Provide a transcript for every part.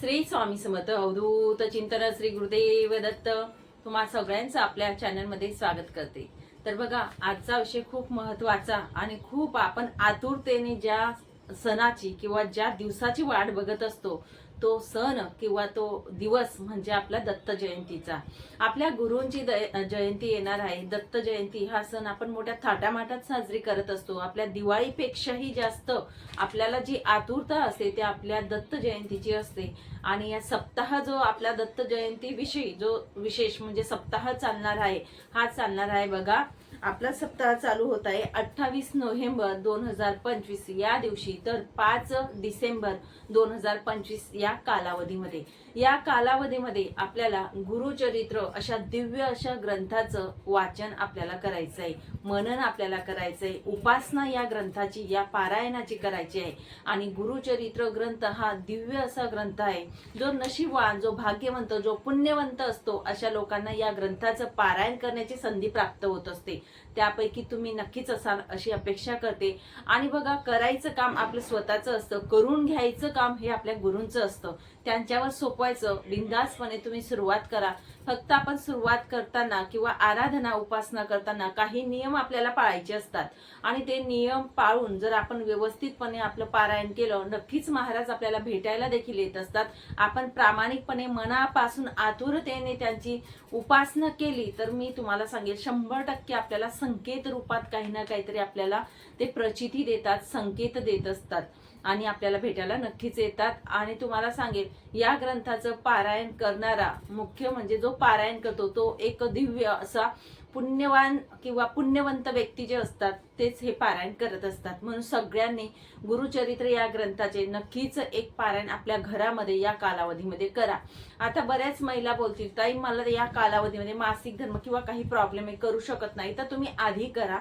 श्री स्वामी समर्थ अवधूत चिंतन श्री गुरुदेव दत्त तुम्हा सगळ्यांचं आपल्या चॅनलमध्ये स्वागत करते. तर बघा आजचा विषय खूप महत्त्वाचा आणि खूप आपण आतुरतेने ज्या सणाची किंवा ज्या दिवसाची वाट बघत असतो तो सण किंवा तो दिवस म्हणजे आपला दत्त जयंतीचा. आपल्या गुरूंची जयंती येणार आहे. दत्त जयंती हा सण आपण मोठ्या थाटामाटात साजरी करत असतो. आपल्या दिवाळीपेक्षाही जास्त आपल्याला जी आतुरता असते ते आपल्या दत्त जयंतीची असते. आणि या सप्ताह जो आपला दत्त जयंतीविषयी जो विशेष म्हणजे सप्ताह चालणार आहे हा चालणार आहे बघा. आपला सप्ताह चालू होत आहे अठ्ठावीस नोव्हेंबर दोन हजार पंचवीस या दिवशी तर पाच डिसेंबर दोन हजार पंचवीस या कालावधीमध्ये. या कालावधीमध्ये आपल्याला गुरुचरित्र अशा दिव्य अशा ग्रंथाचं वाचन आपल्याला करायचं आहे मनन आपल्याला करायचं आहे उपासना या ग्रंथाची या पारायणाची करायची आहे. आणि गुरुचरित्र ग्रंथ हा दिव्य असा ग्रंथ आहे. जो नशीबवान जो भाग्यवंत जो पुण्यवंत असतो अशा लोकांना या ग्रंथाचं पारायण करण्याची संधी प्राप्त होत असते. त्यापैकी तुम्ही नक्कीच असाल अशी अपेक्षा करते. आणि बघा करायचं काम आपलं स्वतःचं असतं करून घ्यायचं काम हे आपल्या गुरूंचं असतं. त्यांच्यावर सोपवायचं बिंदासपणे तुम्ही सुरुवात करा. फक्त आपण सुरुवात करताना किंवा आराधना उपासना करताना काही नियम आपल्याला पाळायचे असतात. आणि ते नियम पाळून जर आपण व्यवस्थितपणे आपलं पारायण केलं नक्कीच महाराज आपल्याला भेटायला देखील येत असतात. आपण प्रामाणिकपणे मनापासून आतुरतेने त्यांची उपासना केली तर मी तुम्हाला सांगेल शंभर टक्के आपल्याला संकेत रूपात काही ना काहीतरी आपल्याला ते प्रचिती देतात संकेत देत असतात आणि आपल्याला भेटायला नक्कीच येतात. आणि तुम्हाला सांगेल या ग्रंथाचं पारायण करणारा मुख्य म्हणजे जो पारायण करतो तो एक दिव्य असा पुण्यवान किंवा पुण्यवंत व्यक्ती जे असतात तेच हे पारायण करत असतात. म्हणून सगळ्यांनी गुरुचरित्र या ग्रंथाचे नक्कीच एक पारायण आपल्या घरामध्ये या कालावधीमध्ये करा. आता बऱ्याच महिला बोलतील ताई मला या कालावधीमध्ये मासिक धर्म किंवा काही प्रॉब्लेम करू शकत नाही तर तुम्ही आधी करा.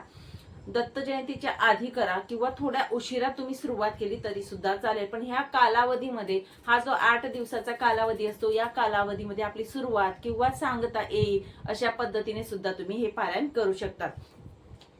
दत्त जयंतीच्या आधी करा किंवा थोड्या उशिरा तुम्ही सुरुवात केली तरी सुद्धा चालेल. पण ह्या कालावधीमध्ये हा जो आठ दिवसाचा कालावधी असतो या कालावधीमध्ये आपली सुरुवात किंवा सांगता येईल अशा पद्धतीने सुद्धा तुम्ही हे पारायण करू शकतात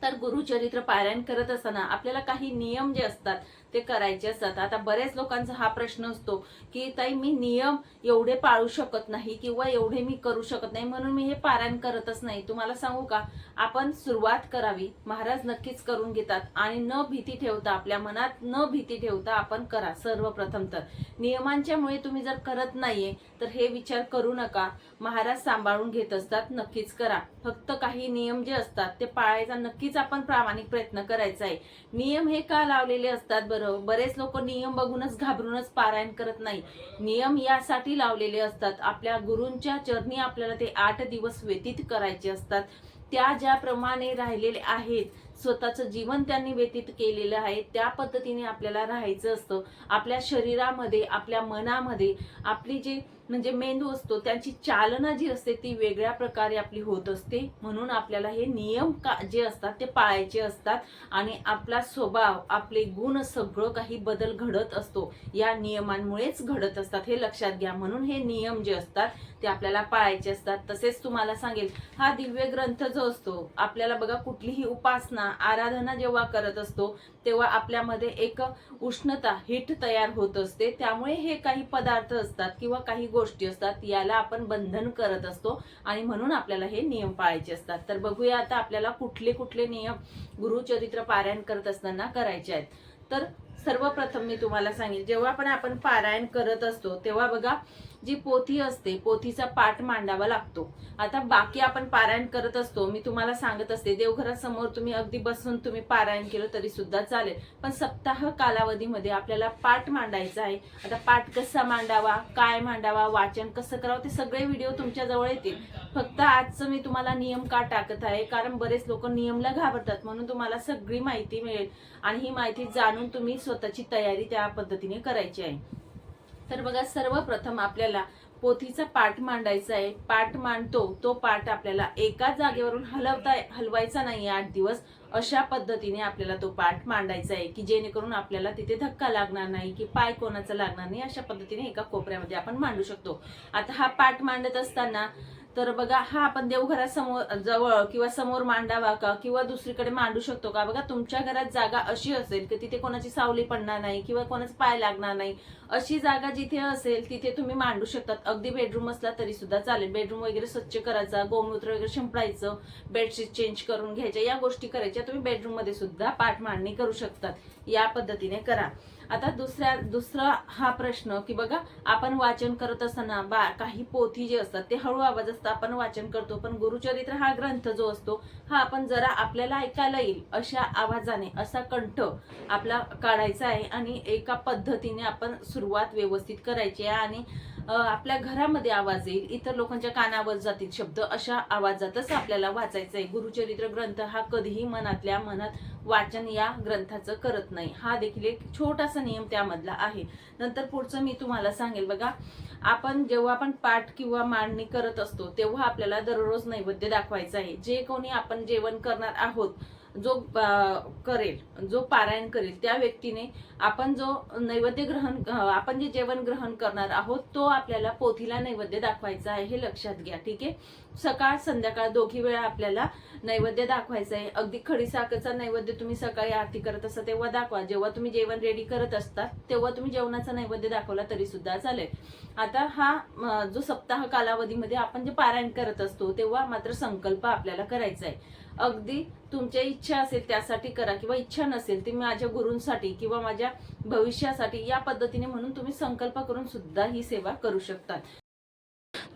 तर गुरुचरित्र पारायण करत असताना आपल्याला काही नियम जे असतात ते करायचे असतात. आता बऱ्याच लोकांचा हा प्रश्न असतो की ताई मी नियम एवढे पाळू शकत नाही किंवा एवढे मी करू शकत नाही म्हणून मी हे पारायण करतच नाही. तुम्हाला सांगू का? आपण सुरुवात करावी. महाराज नक्कीच करून घेतात आणि न भीती ठेवता आपल्या मनात न भीती ठेवता आपण करा सर्वप्रथम तर. नियमांच्या मुळे तुम्ही जर करत नाहीये तर हे विचार करू नका. महाराज सांभाळून घेत असतात नक्कीच करा. फक्त काही नियम जे असतात ते पाळायचा नक्कीच आपण प्रामाणिक प्रयत्न करायचा आहे. नियम हे का लावलेले असतात बरेच लोक नियम बघूनच घाबरूनच पारायण करत नाही. नियम यासाठी लावलेले असतात. आपल्या गुरूंच्या चरणी आपल्याला ते आठ दिवस व्यतीत करायचे असतात. त्या ज्याप्रमाणे राहिलेले आहेत स्वतःचं जीवन त्यांनी व्यतीत केलेलं आहे त्या पद्धतीने आपल्याला राहायचं असतं. आपल्या शरीरामध्ये आपल्या मनामध्ये आपली जी म्हणजे मेंदू असतो त्यांची चालना जी असते ती वेगळ्या प्रकारे आपली होत असते. म्हणून आपल्याला हे नियम का जे असतात ते पाळायचे असतात. आणि आपला स्वभाव आपले गुण सगळं काही बदल घडत असतो. या नियमांमुळेच घडत असतात हे लक्षात घ्या. म्हणून हे नियम जे असतात ते आपल्याला पाळायचे असतात. तसेच तुम्हाला सांगेल हा दिव्य ग्रंथ जो असतो आपल्याला बघा कुठलीही उपासना आराधना जेव्हा करत असतो तेव्हा आपल्यामध्ये एक उष्णता हिट तयार होत असते. त्यामुळे हे काही पदार्थ असतात किंवा काही गोष्टी गोष्टी असतात याला आपण बंधन करत असतो आणि म्हणून आपल्याला हे नियम पाळायचे असतात. तर बघूया आता आपल्याला कुठले कुठले नियम गुरुचरित्र पारायण करत असताना करायचे आहेत. तर सर्वप्रथम मी तुम्हाला सांगेल जेव्हा पण आपण पारायण करत असतो तेव्हा बघा जी पोथी असते पोथीचा पाठ मांडावा लागतो. आता बाकी आपण पारायण करत असतो मी तुम्हाला सांगत असते देवघरासमोर तुम्ही अगदी बसून तुम्ही पारायण केलं तरी सुद्धा चालेल. पण सप्ताह कालावधीमध्ये आपल्याला पाठ मांडायचा आहे. आता पाठ कसा मांडावा काय मांडावा वाचन कसं करावं ते सगळे व्हिडिओ तुमच्या जवळ येतील. फक्त आजचं मी तुम्हाला नियम का टाकत आहे? कारण बरेच लोक नियमला घाबरतात म्हणून तुम्हाला सगळी माहिती मिळेल. आणि ही माहिती जाणून तुम्ही स्वतःची तयारी त्या पद्धतीने करायची आहे. तर बघा सर्वप्रथम आपल्याला पोथीचा पाठ मांडायचा आहे. पाठ मांडतो तो पाठ आपल्याला एका जागेवरून हलवता हलवायचा नाही आठ दिवस. अशा पद्धतीने आपल्याला तो पाठ मांडायचा आहे की जेणेकरून आपल्याला तिथे धक्का लागणार नाही की पाय कोणाचा लागणार नाही अशा पद्धतीने एका कोपऱ्यामध्ये आपण मांडू शकतो. आता हा पाठ मांडत असताना तर बघा हा आपण देवघरासमोर जवळ किंवा समोर मांडावा का? किंवा दुसरीकडे मांडू शकतो का? बघा तुमच्या घरात जागा अशी असेल की तिथे कोणाची सावली पडणार नाही किंवा कोणाचा पाय लागणार नाही. अशी जागा जिथे असेल तिथे तुम्ही मांडू शकतात. अगदी बेडरूम असला तरी सुद्धा चालेल. बेडरूम वगैरे स्वच्छ करायचा गोमूत्र वगैरे शिंपडायचं बेडशीट चेंज करून घ्यायच्या या गोष्टी करायच्या. तुम्ही बेडरूममध्ये सुद्धा पाठ मांडणी करू शकतात. या पद्धतीने करा. आता दुसऱ्या दुसरा हा प्रश्न की बघा आपण वाचन करत असताना बा काही पोथी जे असतात ते हळू आवाज असतात आपण वाचन करतो. पण गुरुचरित्र हा ग्रंथ जो असतो हा आपण जरा आपल्याला ऐकायला येईल अशा आवाजाने असा कंठ आपला काढायचा आहे आणि एका पद्धतीने आपण सुरुवात व्यवस्थित करायची आहे आणि आपल्या घरामध्ये आवाज येईल इतर लोकांच्या कानावर जातील शब्द अशा आवाजातच आपल्याला वाचायचं आहे. गुरुचरित्र ग्रंथ हा कधीही मनातल्या मनात वाचन या ग्रंथाचं करत नाही. हा देखील एक छोटासा नियम त्यामधला आहे. नंतर पुढचं मी तुम्हाला सांगेल. बघा आपण जेव्हा आपण पाठ किंवा मांडणी करत असतो तेव्हा आपल्याला दररोज नैवेद्य दाखवायचं आहे. जे कोणी आपण जेवण करणार आहोत जो करेल जो पारायण करेल त्या व्यक्तीने आपण जो नैवेद्य ग्रहण आपण जे जेवण ग्रहण करणार आहोत तो आपल्याला पोथीला नैवेद्य दाखवायचा आहे हे लक्षात घ्या ठीक आहे? सकाळ संध्याकाळ दोघी वेळा आपल्याला नैवेद्य दाखवायचं आहे. अगदी खडीसाखरचा नैवेद्य तुम्ही सकाळी आरती करत असता तेव्हा दाखवा. जेव्हा तुम्ही जेवण रेडी करत असता तेव्हा तुम्ही जेवणाचा नैवेद्य दाखवला तरी सुद्धा चालेल. आता हा जो सप्ताह कालावधीमध्ये आपण जे पारायण करत असतो तेव्हा मात्र संकल्प आपल्याला करायचा आहे. अगदी तुमच्या इच्छा असेल त्यासाठी करा किंवा इच्छा नसेल ती माझ्या गुरूंसाठी किंवा माझ्या भविष्यासाठी या पद्धतीने म्हणून तुम्ही संकल्प करून सुद्धा ही सेवा करू शकता.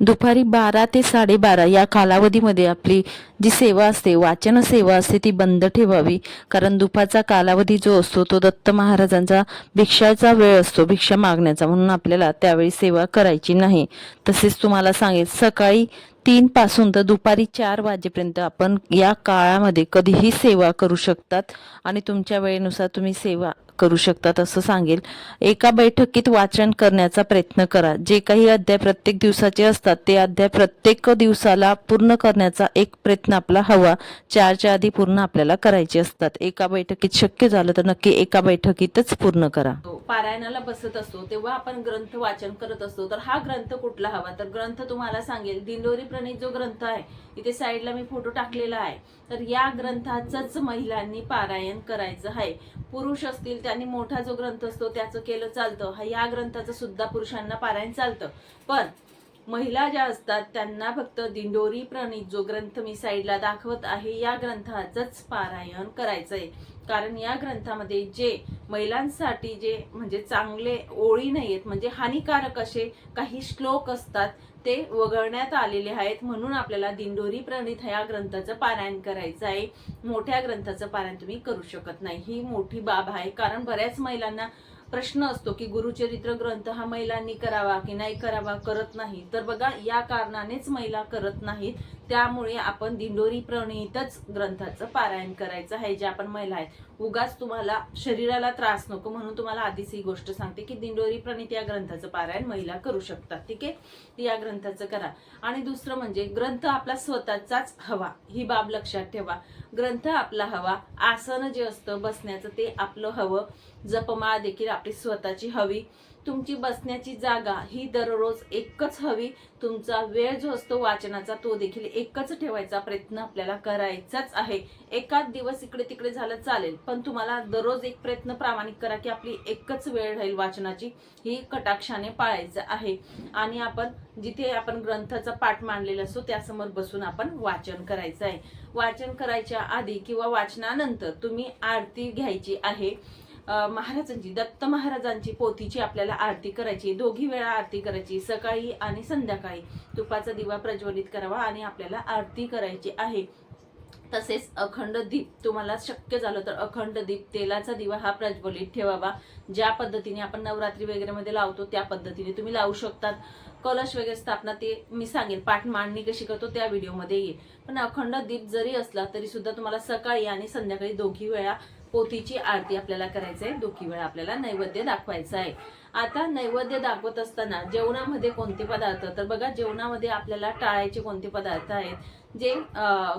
दुपारी बारा ते साडेबारा या कालावधीमध्ये आपली जी सेवा असते वाचन सेवा असते ती बंद ठेवावी. कारण दुपारचा कालावधी जो असतो तो दत्त महाराजांचा भिक्षाचा वेळ असतो भिक्षा मागण्याचा. म्हणून आपल्याला त्यावेळी सेवा करायची नाही. तसेच तुम्हाला सांगेल सकाळी तीन पासून तर दुपारी चार वाजेपर्यंत आपण या काळामध्ये कधीही सेवा करू शकतात. आणि तुमच्या वेळेनुसार तुम्ही सेवा करू शकतात असं सांगेल. एका बैठकीत वाचन करण्याचा प्रयत्न करा. जे काही अध्याय प्रत्येक दिवसाचे असतात ते अध्याय प्रत्येक दिवसाला पूर्ण करण्याचा एक प्रयत्न आपला हवा. चारच्या आधी पूर्ण आपल्याला करायचे असतात. एका बैठकीत शक्य झालं तर नक्की एका बैठकीतच पूर्ण करा. पारायणाला बसत असतो तेव्हा आपण ग्रंथ वाचन करत असतो. तर हा ग्रंथ कुठला हवा? तर ग्रंथ तुम्हाला सांगेल दिंडोरी प्रणित जो ग्रंथ आहे इथे साईडला मी फोटो टाकलेला आहे. तर या ग्रंथाचंच महिलांनी पारायण करायचं आहे. पुरुष असतील त्यांनी मोठा जो ग्रंथ असतो त्याचं केलं चालतं. हा या ग्रंथाचं सुद्धा पुरुषांना पारायण चालतं. पण महिला ज्या असतात त्यांना फक्त दिंडोरी प्रणित जो ग्रंथ मी साईडला दाखवत आहे या ग्रंथाचंच पारायण करायचंय. कारण या ग्रंथामध्ये जे महिलांसाठी जे म्हणजे चांगले ओळी नाहीयेत म्हणजे हानिकारक असे काही श्लोक असतात ते वगळण्यात आलेले आहेत म्हणून आपल्याला दिंडोरी प्रणित ह्या ग्रंथाचं पारायण करायचं आहे. मोठ्या ग्रंथाचं पारायण तुम्ही करू शकत नाही. ही मोठी बाब आहे. कारण बऱ्याच महिलांना प्रश्न असतो की गुरुचरित्र ग्रंथ हा महिलांनी करावा की नाही करावा? करत नाही. तर बघा या कारणानेच महिला करत नाहीत. त्यामुळे आपण दिंडोरी प्रणितच ग्रंथाचं पारायण करायचं आहे जे आपण महिला आहेत. उगाच तुम्हाला शरीराला त्रास नको म्हणून तुम्हाला आधीच ही गोष्ट सांगते की दिंडोरी प्रणित या ग्रंथाचं पारायण महिला करू शकतात ठीक आहे? या ग्रंथाचं करा. आणि दुसरं म्हणजे ग्रंथ आपला स्वतःचाच हवा ही बाब लक्षात ठेवा. ग्रंथ आपला हवा आसन जे असतं बसण्याचं ते आपलं हवं. जपमाळ देखील आपली स्वतःची हवी. तुमची बसण्याची जागा ही दररोज एकच हवी. तुमचा वेळ जो असतो वाचनाचा तो देखील एकच ठेवायचा प्रयत्न आपल्याला करायचाच आहे. एकाच दिवस इकडे तिकडे झालं चालेल पण तुम्हाला दररोज एक प्रयत्न प्रामाणिक करा की आपली एकच वेळ राहील वाचनाची. ही कटाक्षाने पाळायचं आहे. आणि आपण जिथे आपण ग्रंथाचा पाठ मांडलेला असतो त्यासमोर बसून आपण वाचन करायचं आहे. वाचन करायच्या आधी किंवा वाचनानंतर तुम्ही आरती घ्यायची आहे. महाराजांची दत्त महाराजांची पोथीची आपल्याला आरती करायची दोघी वेळा आरती करायची सकाळी आणि संध्याकाळी. तुपाचा दिवा प्रज्वलित करावा आणि आपल्याला आरती करायची आहे. तसेच अखंड दीप तुम्हाला शक्य झालं तर अखंड दीप तेलाचा दिवा हा प्रज्वलित ठेवावा. ज्या पद्धतीने आपण नवरात्री वगैरे मध्ये लावतो त्या पद्धतीने तुम्ही लावू शकतात. कलश वगैरे स्थापना ते मी सांगेन. पाठ मांडणी कशी करतो त्या व्हिडिओमध्ये येईल. पण अखंड दीप जरी असला तरी सुद्धा तुम्हाला सकाळी आणि संध्याकाळी दोघी वेळा पोथीची आरती आपल्याला करायची आहे. दोघी वेळा आपल्याला नैवेद्य दाखवायचं आहे. आता नैवेद्य दाखवत असताना जेवणामध्ये कोणते पदार्थ? तर बघा जेवणामध्ये आपल्याला टाळायचे कोणते पदार्थ आहेत? जे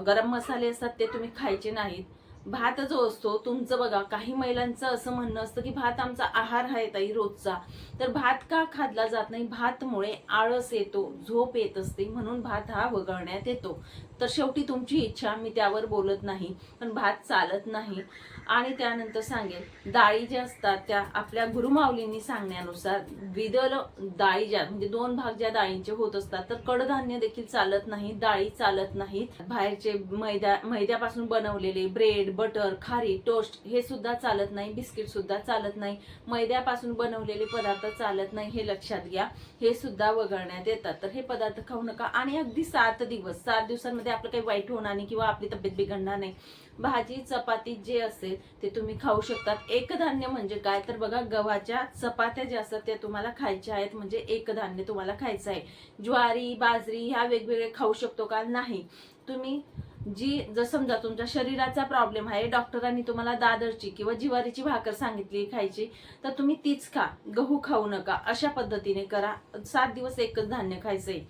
गरम मसाले असतात ते तुम्ही खायचे नाहीत. भात जो असतो तुमचं बघा काही महिलांचं असं म्हणणं असतं की भात आमचा आहार आहे ताई रोजचा. तर भात का खाल्ला जात नाही? भातमुळे आळस येतो झोप येत असते म्हणून भात हा वगळण्यात येतो. तर शेवटी तुमची इच्छा मी त्यावर बोलत नाही. पण भात चालत नाही. आणि त्यानंतर सांगेल डाळी ज्या असतात त्या आपल्या गुरुमाऊलींनी सांगण्यानुसार द्विदल डाळी ज्या म्हणजे दोन भाग ज्या डाळींचे होत असतात तर कडधान्य देखील चालत नाही डाळी चालत नाहीत. बाहेरचे मैदा मैद्यापासून बनवलेले ब्रेड बटर खारी टोस्ट हे सुद्धा चालत नाही बिस्किट सुद्धा चालत नाही. मैद्यापासून बनवलेले पदार्थ चालत नाही हे लक्षात घ्या. हे सुद्धा वगळण्यात येतात. तर हे पदार्थ खाऊ नका. आणि अगदी सात दिवस सात दिवसांमध्ये आपलं काही वाईट होणार नाही किंवा आपली तब्येत बिघडणार नाही. भाजी चपाती जे असेल ते तुम्ही खाऊ शकतात. एकधान्य म्हणजे काय? तर बघा गव्हाच्या चपात्या ज्या असतात त्या तुम्हाला खायच्या आहेत. म्हणजे एकधान्य तुम्हाला खायचं आहे. ज्वारी बाजरी ह्या वेगवेगळे खाऊ शकतो का? नाही. तुम्ही जी जर समजा तुमच्या शरीराचा प्रॉब्लेम आहे डॉक्टरांनी तुम्हाला दादरची किंवा जिवारीची भाकर सांगितली खायची तर तुम्ही तीच खा. गहू खाऊ नका. अशा पद्धतीने करा. सात दिवस एकच धान्य खायचंय.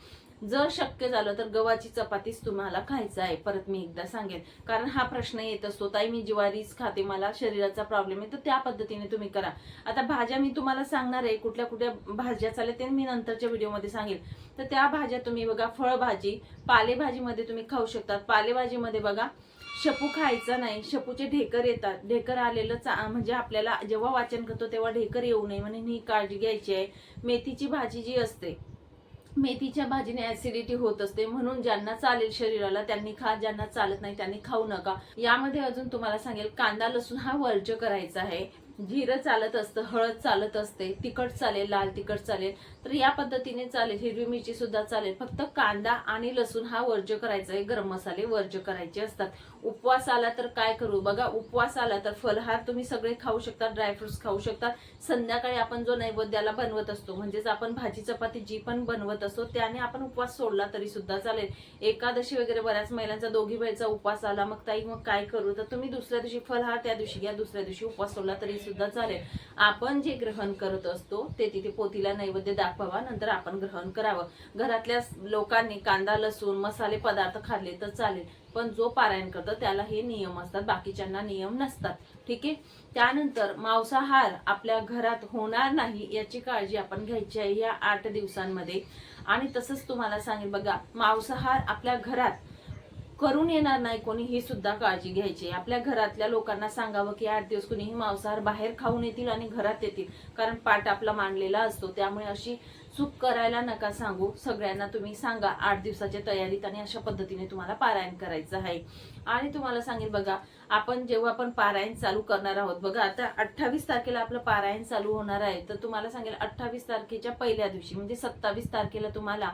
जर शक्य झालं तर गव्हाची चपातीच तुम्हाला खायचं आहे. परत मी एकदा सांगेन. कारण हा प्रश्न येत असतो ताई मी ज्वारीच खाते मला शरीराचा प्रॉब्लेम आहे तर त्या पद्धतीने तुम्ही करा. आता भाज्या मी तुम्हाला सांगणार आहे कुठल्या कुठल्या भाज्या चालल्या ते मी नंतरच्या व्हिडिओमध्ये सांगेल. तर त्या भाज्या तुम्ही बघा फळभाजी पालेभाजीमध्ये तुम्ही खाऊ शकतात. पालेभाजीमध्ये बघा शपू खायचा नाही शपूचे ढेकर येतात. ढेकर आलेलं चा म्हणजे आपल्याला जेव्हा वाचन करतो तेव्हा ढेकर येऊ नये म्हणून ही काळजी घ्यायची आहे. मेथीची भाजी जी असते मेथीच्या भाजीने ऍसिडिटी होत असते म्हणून ज्यांना चालेल शरीराला त्यांनी खा ज्यांना चालत नाही त्यांनी खाऊ नका. यामध्ये अजून तुम्हाला सांगेल कांदा लसूण हा वर्ज करायचा आहे. जिरं चालत असतं हळद चालत असते तिखट चालेल लाल तिखट चालेल तर या पद्धतीने चालेल हिरवी मिरची सुद्धा चालेल. फक्त कांदा आणि लसूण हा वर्ज्य करायचा आहे गरम मसाले वर्ज्य करायचे असतात. उपवास आला तर काय करू? बघा उपवास आला तर फलहार तुम्ही सगळे खाऊ शकता ड्रायफ्रुट्स खाऊ शकता. संध्याकाळी आपण जो नैवेद्याला बनवत असतो म्हणजेच आपण भाजी चपाती जी पण बनवत असतो त्याने आपण उपवास सोडला तरी सुद्धा चालेल. एकादशी वगैरे बऱ्याच महिलांचा दोघी वेळचा उपवास आला मग ताई मग काय करू? तर तुम्ही दुसऱ्या दिवशी फलहार त्या दिवशी घ्या दुसऱ्या दिवशी उपवास सोडला तरी सुद्धा चालेल. आपण जे ग्रहण करत असतो ते तिथे पोतीला नैवेद्य दाखवावा नंतर आपण ग्रहण करावं. घरातल्या लोकांनी कांदा लसूण मसाले पदार्थ खाल्ले तर चालेल पण जो पारायण करतो त्याला हे नियम असतात बाकीच्यांना नियम नसतात. ठीक आहे? त्यानंतर मांसाहार आपल्या घरात होणार नाही याची काळजी आपण घ्यायची आहे या आठ दिवसांमध्ये. आणि तसंच तुम्हाला सांगेल बघा मांसाहार आपल्या घरात करून येणार नाही कोणी ही सुद्धा काळजी घ्यायची आपल्या घरातल्या लोकांना सांगावं की आठ दिवस कोणीही मांसाहार बाहेर खाऊन येतील आणि घरात येतील. कारण पाठ आपला मांडलेला असतो. त्यामुळे अशी चूक करायला नका सांगू. सगळ्यांना तुम्ही सांगा. आठ दिवसाच्या तयारीत आणि अशा पद्धतीने तुम्हाला पारायण करायचं आहे. आणि तुम्हाला सांगेल बघा आपण जेव्हा आपण पारायण चालू करणार आहोत बघा आता अठ्ठावीस तारखेला आपलं पारायण चालू होणार आहे. तर तुम्हाला सांगेल अठ्ठावीस तारखेच्या पहिल्या दिवशी म्हणजे सत्तावीस तारखेला तुम्हाला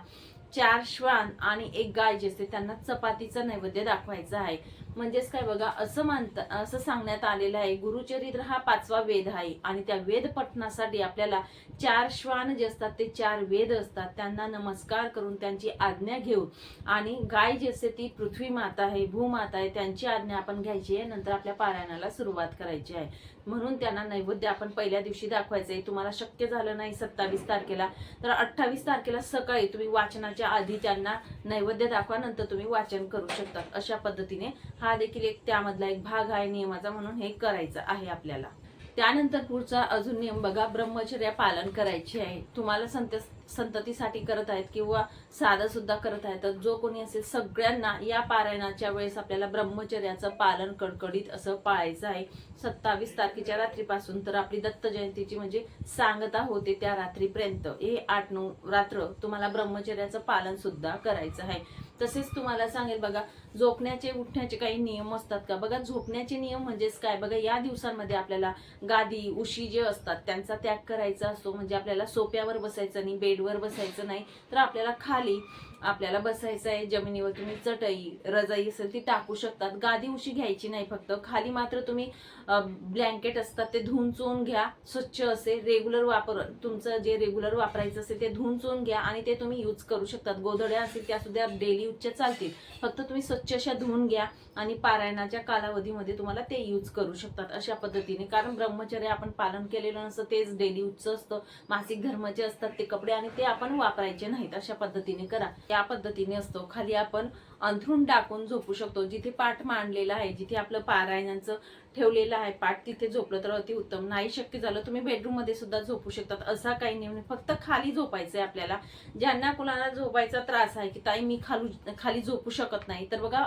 चार श्वान आणि एक गाय जे असते त्यांना चपातीचं नैवेद्य दाखवायचा आहे. म्हणजेच काय बघा असं मानत असं सांगण्यात आलेलं आहे गुरुचरित्र हा पाचवा वेद आहे. आणि त्या वेद पठणासाठी आपल्याला चार श्वान जे असतात ते चार वेद असतात. त्यांना नमस्कार करून त्यांची आज्ञा घेऊन आणि गाय जी असते ती पृथ्वी माता आहे भूमाता आहे त्यांची आज्ञा आपण घ्यायची आहे नंतर आपल्या पारायणाला सुरुवात करायची आहे. म्हणून त्यांना नैवेद्य आपण पहिल्या दिवशी दाखवायचं आहे तुम्हाला शक्य झालं नाही सत्तावीस तारखेला तर अठ्ठावीस तारखेला सकाळी तुम्ही वाचनाच्या आधी त्यांना नैवेद्य दाखवा नंतर तुम्ही वाचन करू शकता अशा पद्धतीने हा देखील एक त्यामधला एक भाग आहे नियमाचा म्हणून हे करायचं आहे आपल्याला. त्यानंतर पुढचा अजून नियम बघा ब्रह्मचर्या पालन करायची आहे. तुम्हाला संत संततीसाठी करत आहेत किंवा साधं सुद्धा करत आहेत तर जो कोणी असेल सगळ्यांना या पारायणाच्या वेळेस आपल्याला ब्रह्मचर्याचं पालन कडकडीत असं पाळायचं आहे. सत्तावीस तारखेच्या रात्रीपासून तर आपली दत्त जयंतीची म्हणजे सांगता होते त्या रात्रीपर्यंत. हे आठ नऊ रात्र तुम्हाला ब्रह्मचर्याचं पालन सुद्धा करायचं आहे. तसेच तुम्हाला सांगेल बघा झोपण्याचे उठण्याचे काही नियम असतात का? बघा झोपण्याचे नियम म्हणजेच काय? बघा या दिवसांमध्ये आपल्याला गादी उशी जे असतात त्यांचा त्याग करायचा असतो. म्हणजे आपल्याला सोप्यावर बसायचं आणि बेड बेडवर बसायचं नाही तर आपल्याला खाली आपल्याला बसायचं आहे जमिनीवर तुम्ही चटई रजाई असेल ती टाकू शकतात. गादी उशी घ्यायची नाही फक्त. खाली मात्र तुम्ही ब्लँकेट असतात ते धुवून चोवून घ्या. स्वच्छ असे रेग्युलर वापर तुमचं जे रेग्युलर वापरायचं असेल ते धुवून चोवून घ्या आणि ते तुम्ही यूज करू शकतात. गोधड्या असतील त्या सुद्धा डेली डेली यूजच्या चालतील. फक्त तुम्ही स्वच्छ अशा धुवून घ्या आणि पारायणाच्या कालावधीमध्ये तुम्हाला ते यूज करू शकतात अशा पद्धतीने. कारण ब्रह्मचर्य आपण पालन केलेलं नसतं तेच डेली यूजचं असतं. मासिक धर्माचे असतात ते कपडे आणि ते आपण वापरायचे नाहीत अशा पद्धतीने करा. त्या पद्धतीने असतो. खाली आपण अंथरून टाकून झोपू शकतो. जिथे पाठ मांडलेला आहे जिथे आपलं पारायणाचं ठेवलेलं आहे पाठ तिथे झोपलं तर अति उत्तम. नाही शक्य झालं तुम्ही बेडरूममध्ये सुद्धा झोपू शकतात. असा काही नियम नाही. फक्त खाली झोपायचं आहे आपल्याला. ज्यांना कुणाला झोपायचा त्रास आहे की ताई मी खालू खाली झोपू शकत नाही. तर बघा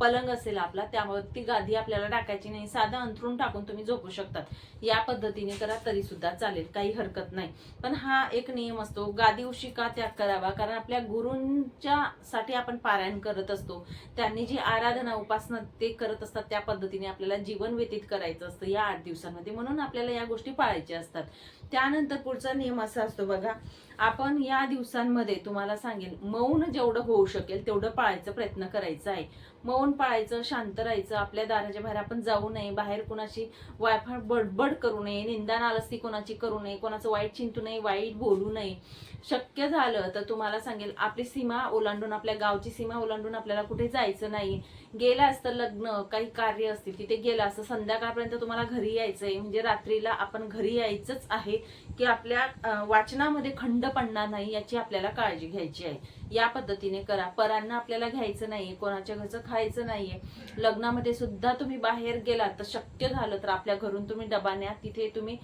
पलंग असेल आपला त्यावरती ती गादी आपल्याला टाकायची नाही. साधं अंथरून टाकून तुम्ही झोपू शकतात. या पद्धतीने करा तरी सुद्धा चालेल. काही हरकत नाही. पण हा एक नियम असतो. गादी उशी का त्याग करावा. कारण आपल्या गुरूंच्या साठी आपण पारायण करत असतो. त्यांनी जी आराधना उपासना ते करत असतात त्या पद्धतीने आपल्याला जीवन व्यतीत करायचं असतं या आठ दिवसांमध्ये. म्हणून आपल्याला या गोष्टी पाळायच्या असतात. त्यानंतर पुढचा नियम असा असतो बघा आपण या दिवसांमध्ये तुम्हाला सांगेल मौन जेवढं होऊ शकेल तेवढं पाळायचा प्रयत्न करायचा आहे. मौन पाळायचं शांत राहायचं आपल्या दाराच्या बाहेर आपण जाऊ नये बाहेर कुणाशी वायफाय बडबड करू नये निंदा नालस्ती कोणाची करू नये कोणाचं वाईट चिंतू नये वाईट बोलू नये. शक्य झालं तर तुम्हाला सांगेल आपली सीमा ओलांडून आपल्या गावची सीमा ओलांडून आपल्याला कुठे जायचं नाही. गेलं असतं लग्न काही कार्य असतील तिथे गेलं असतं. संध्याकाळपर्यंत तुम्हाला घरी यायचंय. म्हणजे रात्रीला आपण घरी यायचंच आहे की आपल्या वाचनामध्ये खंड पडणार नाही याची आपल्याला काळजी घ्यायची आहे. या पद्धतीने करा. परांना आपल्याला घ्यायचं नाहीये कोणाच्या घरचं खायचं नाहीये. लग्नामध्ये सुद्धा तुम्ही बाहेर गेलात तर शक्य झालं तर आपल्या घरून तुम्ही डबा न्या. तिथे तुम्ही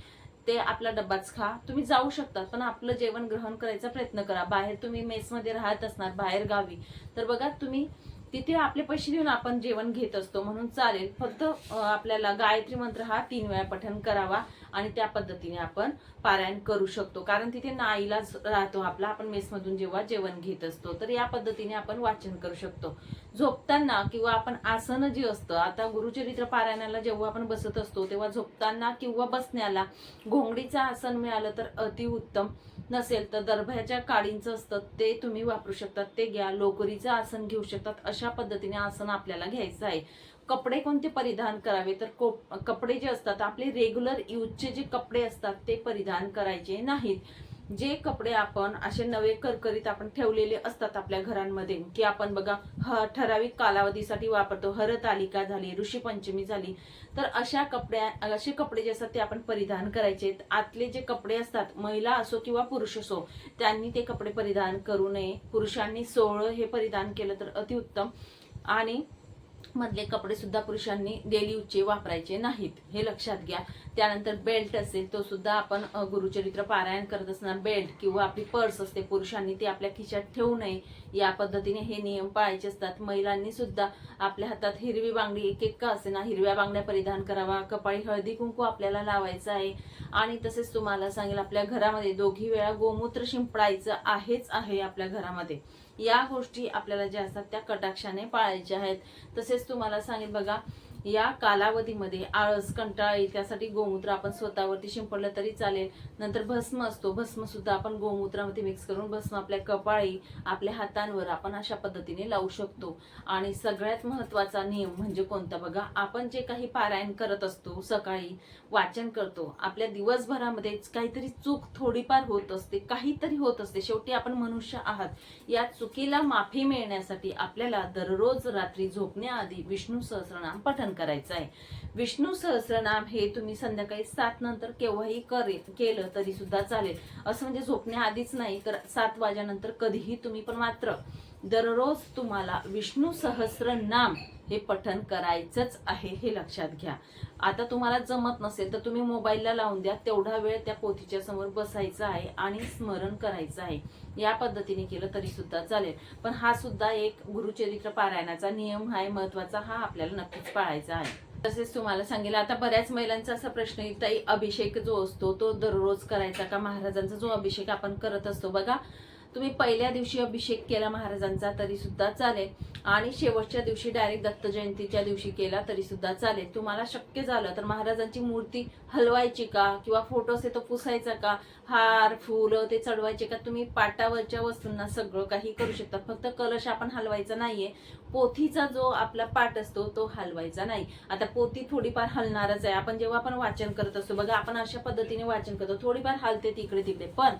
ते आपला डब्बाच खा. तुम्ही जाऊ शकता पण आपलं जेवण ग्रहण करायचा प्रयत्न करा. बाहेर तुम्ही मेसमध्ये राहत असणार बाहेर गावी. तर बघा तुम्ही तिथे आपले पैसे देऊन आपण जेवण घेत असतो. म्हणून चालेल. फक्त आपल्याला गायत्री मंत्र हा तीन वेळा पठण करावा. आणि त्या पद्धतीने आपण पारायण करू शकतो. कारण तिथे नाईला राहतो आपला. आपण मेसमधून जेव्हा जेवण घेत असतो तर या पद्धतीने आपण वाचन करू शकतो. झोपताना किंवा आपण आसन जे असतं आता गुरुचरित्र पारायणाला जेव्हा आपण बसत असतो तेव्हा झोपताना किंवा बसण्याला घोंगडीचं आसन मिळालं तर अतिउत्तम. नसेल तर दर्भ्याच्या काळींचं असतं ते तुम्ही वापरू शकतात ते घ्या लोकरीचं आसन घेऊ शकतात अशा पद्धतीने आसन आपल्याला घ्यायचं आहे. कपडे कोणते परिधान करावे? तर को- कपडे जे असतात आपले रेग्युलर यूजचे जे कपडे असतात ते परिधान करायचे नाहीत. जे कपडे आपण असे नवे करकरीत आपण ठेवलेले असतात आपल्या घरांमध्ये की आपण बघा ह ठराविक कालावधीसाठी वापरतो हरतालिका झाली ऋषीपंचमी झाली तर अशा कपड्या असे कपडे जे असतात ते आपण परिधान करायचे. आतले जे कपडे असतात महिला असो किंवा पुरुष असो त्यांनी ते कपडे परिधान करू नये. पुरुषांनी सोहळं हे परिधान केलं तर अतिउत्तम. आणि मधले कपडे सुद्धा पुरुषांनी डेली यूजचे वापरायचे नाहीत. हे लक्षात घ्या. त्यानंतर बेल्ट असेल तो सुद्धा आपण गुरुचरित्र पारायण करत असणार बेल्ट किंवा आपली पर्स असते पुरुषांनी ती आपल्या खिशात ठेवू नये. या पद्धतीने हे नियम पाळायचे असतात. महिलांनी सुद्धा आपल्या हातात हिरवी बांगडी एक एक का असे ना हिरव्या बांगड्या परिधान करावा. कपाळी हळदी कुंकू आपल्याला लावायचं आहे. आणि तसेच तुम्हाला सांगेल आपल्या घरामध्ये दोघी वेळा गोमूत्र शिंपडायचं आहेच आहे आपल्या घरामध्ये. या गोष्टी आपल्याला ज्या असतात त्या कटाक्षाने पाळायच्या आहेत. तसेच तुम्हाला सांगेल बघा या कालावधीमध्ये आळस कंटाळा येईल त्यासाठी गोमूत्र आपण स्वतःवरती शिंपडलं तरी चालेल. नंतर भस्म असतो. भस्म सुद्धा आपण गोमूत्रामध्ये मिक्स करून भस्म आपल्या कपाळी आपल्या हातांवर आपण अशा पद्धतीने लावू शकतो. आणि सगळ्यात महत्त्वाचा नियम म्हणजे कोणता? बघा आपण जे काही पारायण करत असतो सकाळी वाचन करतो आपल्या दिवसभरामध्ये काहीतरी चूक थोडीफार होत असते काहीतरी होत असते. शेवटी आपण मनुष्य आहात. या चुकीला माफी मिळण्यासाठी आपल्याला दररोज रात्री झोपण्याआधी विष्णू सहस्रनाम पठन करायचं आहे विष्णू सहस्रनाम हे तुम्ही संध्याकाळी सात नंतर केव्हाही करे केलं तरी सुद्धा चालेल. असं म्हणजे झोपण्याआधीच नाही तर सात वाजेनंतर कधीही तुम्ही पण मात्र दररोज तुम्हाला विष्णू सहस्र नाम हे पठन करायचंच आहे हे लक्षात घ्या. आता तुम्हाला जमत नसेल तर तुम्ही मोबाईलला लावून द्या. तेवढा वेळ त्या पोथीच्या समोर बसायचं आहे आणि स्मरण करायचं आहे. या पद्धतीने केलं तरी सुद्धा चालेल. पण हा सुद्धा एक गुरुचरित्र पारायणाचा नियम आहे महत्त्वाचा हा आपल्याला नक्कीच पाळायचा आहे. तसेच तुम्हाला सांगेल आता बऱ्याच महिलांचा असा प्रश्न येईल अभिषेक जो असतो तो दररोज करायचा का? महाराजांचा जो अभिषेक आपण करत असतो. बघा तुम्ही पहिल्या दिवशी अभिषेक केला महाराजांचा तरी सुद्धा चालेल. आणि शेवटच्या दिवशी डायरेक्ट दत्त जयंतीच्या दिवशी केला तरी सुद्धा चालेल. तुम्हाला शक्य झालं तर महाराजांची मूर्ती हलवायची का? किंवा फोटो असे तो पुसायचा का? हार फुलं ते चढवायचे का? तुम्ही पाटावरच्या वस्तूंना सगळं काही करू शकता. फक्त कलश आपण हलवायचा नाहीये. पोथीचा जो आपला पाठ असतो तो हलवायचा नाही. आता पोथी थोडीफार हलणारच आहे. आपण जेव्हा आपण वाचन करत असतो बघा आपण अशा पद्धतीने वाचन करतो. थोडीफार हलते तिकडे तिकडे पण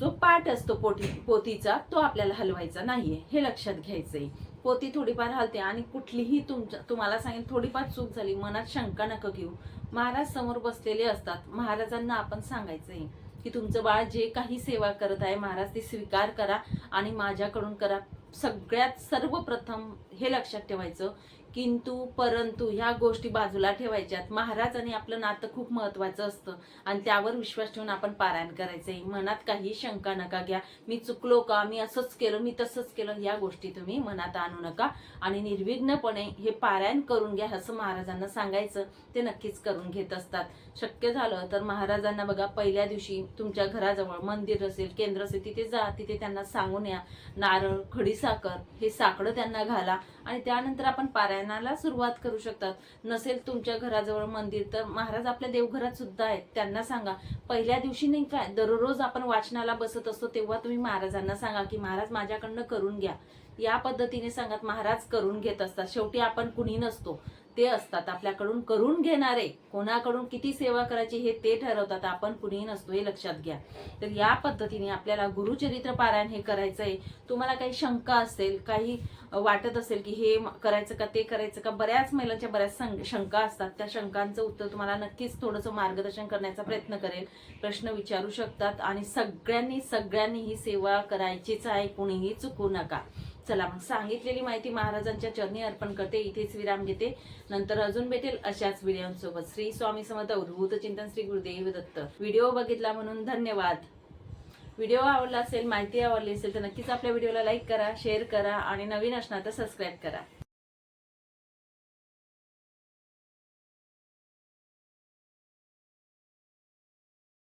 जो पाठ असतो पोटी पोतीचा तो आपल्याला हलवायचा नाहीये. हे लक्षात घ्यायचंय. पोती थोडीफार हलते आणि कुठलीही तुमच्या तुम्हाला सांगेल थोडीफार चूक झाली मनात शंका नका घेऊ. महाराज समोर बसलेले असतात. महाराजांना आपण सांगायचंय की तुमचं बाळ जे काही सेवा करत आहे महाराज ती स्वीकार करा आणि माझ्याकडून करा. सगळ्यात सर्वप्रथम हे लक्षात ठेवायचं किंतु परंतु ह्या गोष्टी बाजूला ठेवायच्यात. महाराज आणि आपलं नातं खूप महत्वाचं असतं. आणि त्यावर विश्वास ठेवून आपण पारायण करायचंय. मनात काही शंका नका घ्या. मी चुकलो का? मी असंच केलं मी तसंच केलं. या गोष्टी तुम्ही मनात आणू नका. आणि निर्विघ्नपणे हे पारायण करून घ्या असं महाराजांना सांगायचं. ते नक्कीच करून घेत असतात. शक्य झालं तर महाराजांना बघा पहिल्या दिवशी तुमच्या घराजवळ मंदिर असेल केंद्र असेल तिथे जा. तिथे त्यांना सांगून या. नारळ खडीसाखर हे साकडं त्यांना घाला. आणि त्यानंतर आपण गायनाला सुरुवात करू शकतात. नसेल तुमच्या घराजवळ मंदिर तर महाराज आपल्या देवघरात सुद्धा आहेत. त्यांना सांगा. पहिल्या दिवशी नाही काय दररोज आपण वाचनाला बसत असतो तेव्हा तुम्ही महाराजांना सांगा की महाराज माझ्याकडनं करून घ्या. या पद्धतीने सांगत महाराज करून घेत असतात. शेवटी आपण कुणी नसतो. ते असतात आपल्याकडून करून घेणारे कोणाकडून किती सेवा करायची हे ते ठरवतात आपण कुणीही नसतो हे लक्षात घ्या. तर या पद्धतीने आपल्याला गुरुचरित्र पारायण हे करायचं आहे तुम्हाला काही शंका असेल काही वाटत असेल की हे करायचं का ते करायचं का बऱ्याच महिलांच्या बऱ्याच सं- शंका असतात. त्या शंकांचं उत्तर तुम्हाला नक्कीच थोडंसं मार्गदर्शन करण्याचा प्रयत्न करेल. प्रश्न विचारू शकतात आणि सगळ्यांनी सगळ्यांनी ही सेवा करायचीच आहे कुणीही चुकू नका. चला मग सांगितलेली माहिती महाराजांच्या चरणी अर्पण करते इथेच विराम घेते. नंतर अजून भेटेल अशाच व्हिडिओसोबत. श्री स्वामी समर्थ उद्भूत चिंतन श्री गुरुदेव दत्त. व्हिडिओ बघितला म्हणून धन्यवाद. व्हिडिओ आवडला असेल माहिती आवडली असेल तर नक्कीच आपल्या व्हिडिओला लाईक करा शेअर करा आणि नवीन असणार तर सबस्क्राईब करा.